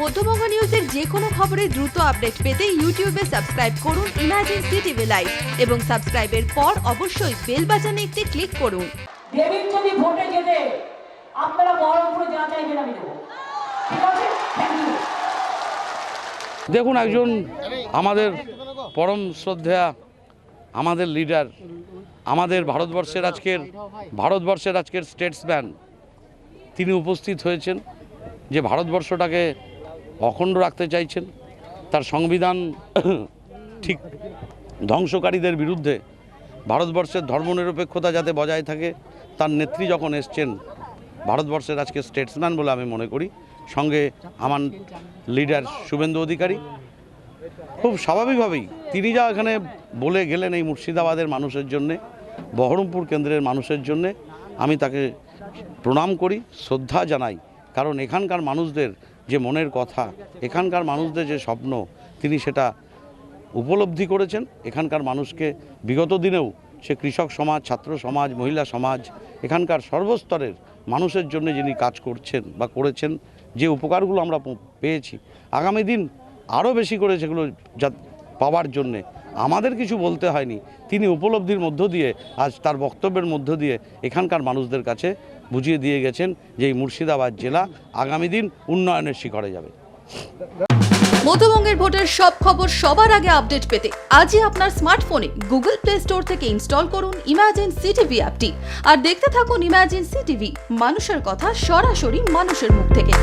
মধ্যবঙ্গ নিউজের যে কোনো খবরের দ্রুত আপডেট পেতে ইউটিউবে সাবস্ক্রাইব করুন ইমার্জেন্সি টিভি লাইভ এবং সাবস্ক্রাইবের পর অবশ্যই বেল বাটনে একটি ক্লিক করুন। দেবীর যদি ভোটে যেতে আপনারা বহরমপুরে যা চাইবেন আমি দেবো। ঠিক আছে? থ্যাংক ইউ দেখুন একজন আমাদের পরম শ্রদ্ধা আমাদের লিডার আমাদের ভারতবর্ষের আজকের ভারতবর্ষের আজকের স্টেটসম্যান তিনি উপস্থিত হয়েছেন যে ভারতবর্ষটাকে অখণ্ড রাখতে চাইছেন, তার সংবিধান ঠিক ধ্বংসকারীদের বিরুদ্ধে ভারতবর্ষের ধর্মনিরপেক্ষতা যাতে বজায় থাকে, তার নেত্রী যখন এসছেন, ভারতবর্ষের আজকে স্টেটসম্যান বলে আমি মনে করি, সঙ্গে আমার লিডার শুভেন্দু অধিকারী, খুব স্বাভাবিকভাবেই তিনি যা এখানে বলে গেলেন এই মুর্শিদাবাদের মানুষের জন্যে, বহরমপুর কেন্দ্রের মানুষের জন্যে, আমি তাকে প্রণাম করি, শ্রদ্ধা জানাই, কারণ এখানকার মানুষদের যে মনের কথা, এখানকার মানুষদের যে স্বপ্ন, তিনি সেটা উপলব্ধি করেছেন। এখানকার মানুষকে বিগত দিনেও সে কৃষক সমাজ, ছাত্র সমাজ, মহিলা সমাজ, এখানকার সর্বস্তরের মানুষের জন্য যিনি কাজ করছেন বা করেছেন, যে উপকারগুলো আমরা পেয়েছি, আগামী দিন আরও বেশি করে সেগুলো যা, পাওয়ার জন্যে আমাদের কিছু বলতে হয়নি। তিনি উপলব্ধির মধ্য দিয়ে আজ তার বক্তব্যের মধ্য দিয়ে এখানকার মানুষদের কাছে বুঝিয়ে দিয়ে গেছেন যে এই মুর্শিদাবাদ জেলা আগামী দিন উন্নয়নের শিখরে যাবে। মধ্যবঙ্গের ভোটের সব খবর সবার আগে আপডেট পেতে আজই আপনার স্মার্টফোনে গুগল প্লে স্টোর থেকে ইনস্টল করুন ইমার্জেন্সি টিভি অ্যাপটি। আর দেখতে থাকুন ইমার্জেন্সি টিভি মানুষের কথা সরাসরি মানুষের মুখ থেকে।